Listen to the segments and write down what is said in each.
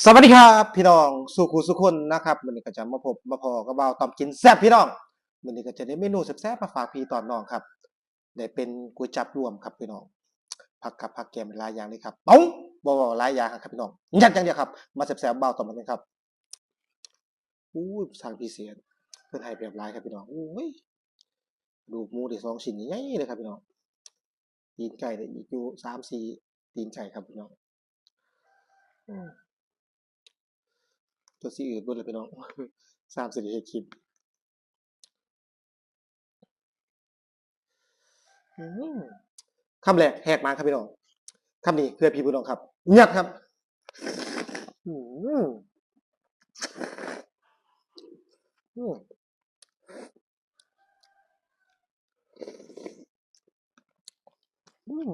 สวัสดีครับพี่น้องสุขุสุคนนะครับวันนี้ก็จะมาพบมาพอกับเบาตอมกินแซ่บพี่น้องวันนี้ก็จะได้เมนูแซ่บๆมาฝากพี่ตอนน้องครับได้เป็นก๋วยจับรวมครับพี่น้องผักกับผักแกมหลายอย่างเลยครับป้องบ่บ่หลายอย่างครับพี่น้องยัดอย่างเดียวครับ มาแซ่บๆเบาตอมกันครับอู้สั่งพิเศษเพื่อนให้แบบหลายครับพี่น้องอู้ยดูหมูได้สองชิ้นใหญ่เลยครับพี่น้องตีนไก่ได้อีกอยู่สามสี่ตีนไก่ครับพี่น้องอื ตัวซีอื่นบนเลยพี่น้องสามสิบเอ็ดคลิปอืมคำแรกแหกมาครับพี่น้องคำนี้เพื่อพี่พี่น้องครับเงียบครับ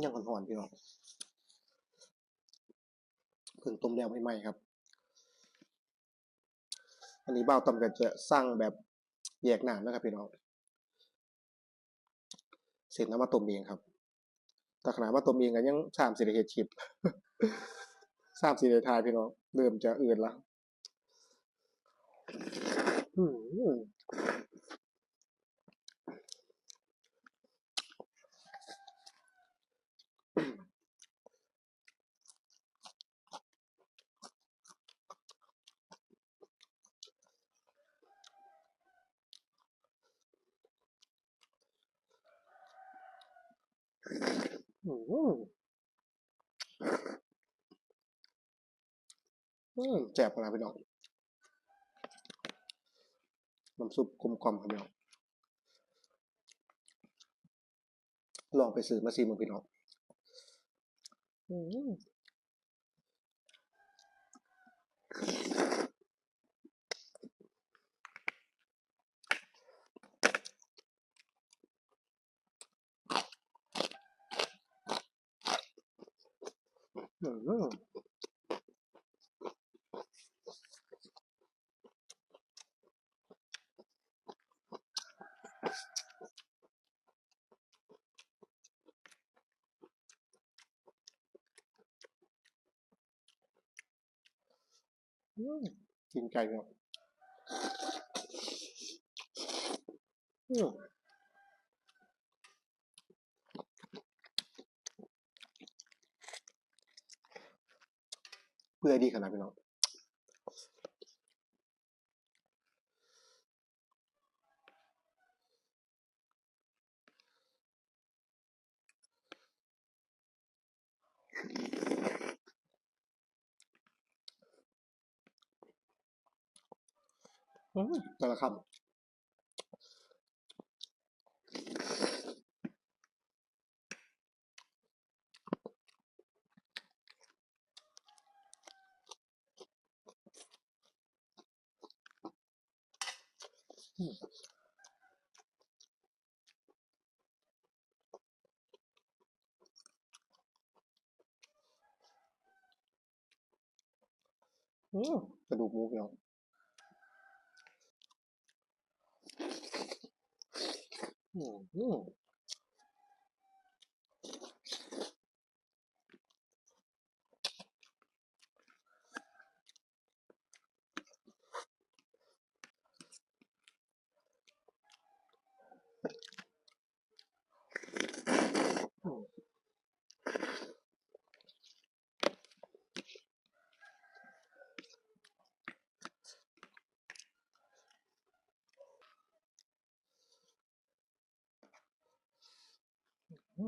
ยังหอนๆพี่น้องเพิ่งต้มแล้วใหม่ๆครับ อันนี้เบ้าวต้อมก็จะสร้างแบบแยกหนามนะครับพี่น้องเสร็จแล้วมาต้มเองครับแต่ขนาดมาต้มเองกันยังสามสิบเฮ็ดชิปสามสิบทายพี่น้องเริ่มจะอื่นแล้วอืมอืมอืม แจ่บขนาดพี่น้องน้ำซุปกลมกล่อมครับพี่น้องลองไปซื้อมาซีมึงพี่น้องอืม อืมอืมกินไก่ เพื่อดีขนาดพี่น้องแต่ละคำ อืมอืมกระดูกหมูพี่น้องอืมอืมอืม อื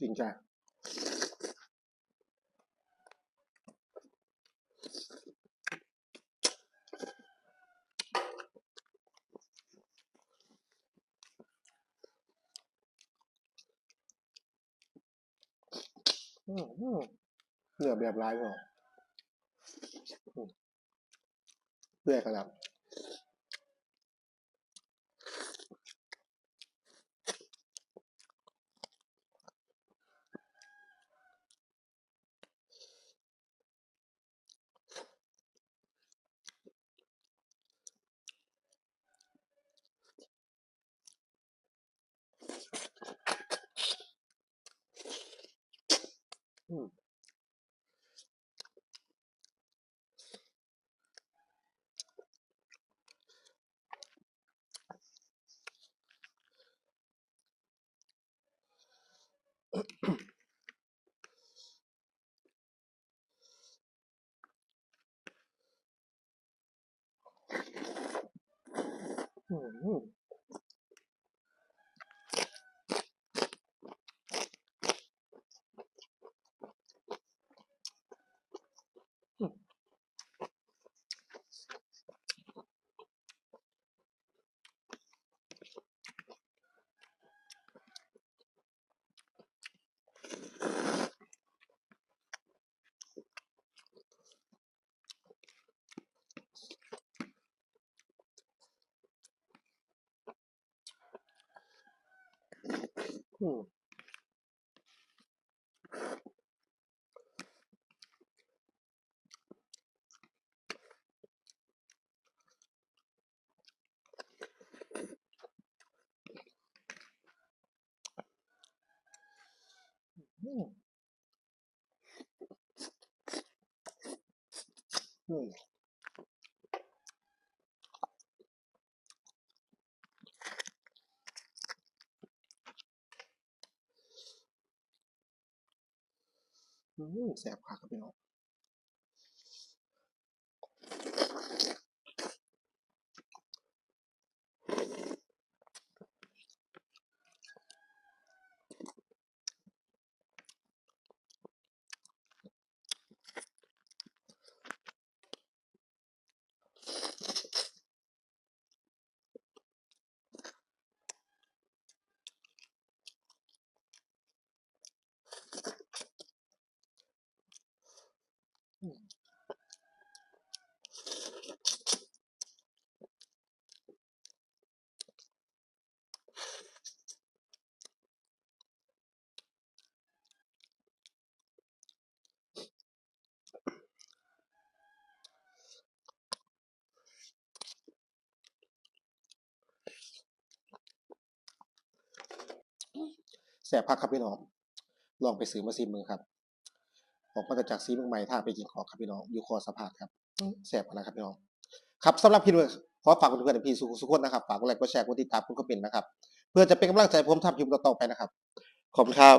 จริงจังเหนือแบบร้ายหรอเรื่อยขนาด อื มอืมอืมอืมอืมอืม แสบขากครับพี่น้อง แสบพักครับพี่น้อง ลองไปซื้อมาซิมมือครับออกมาจากซีเมืองใหม่ท่าไปกินของครับพี่น้องอยู่คอสะพานครับแซ่บนะครับ พี่น้องครับสำหรับพี่ด้วยขอฝากเพื่อนๆพี่สุขสุขคนนะครับฝากกดไลค์กดแชร์กดติดตามกดกระเป็นนะครับ เพื่อจะเป็นกำลังใจให้ผมทำคลิปต่อๆไปนะครับ ขอบคุณครับ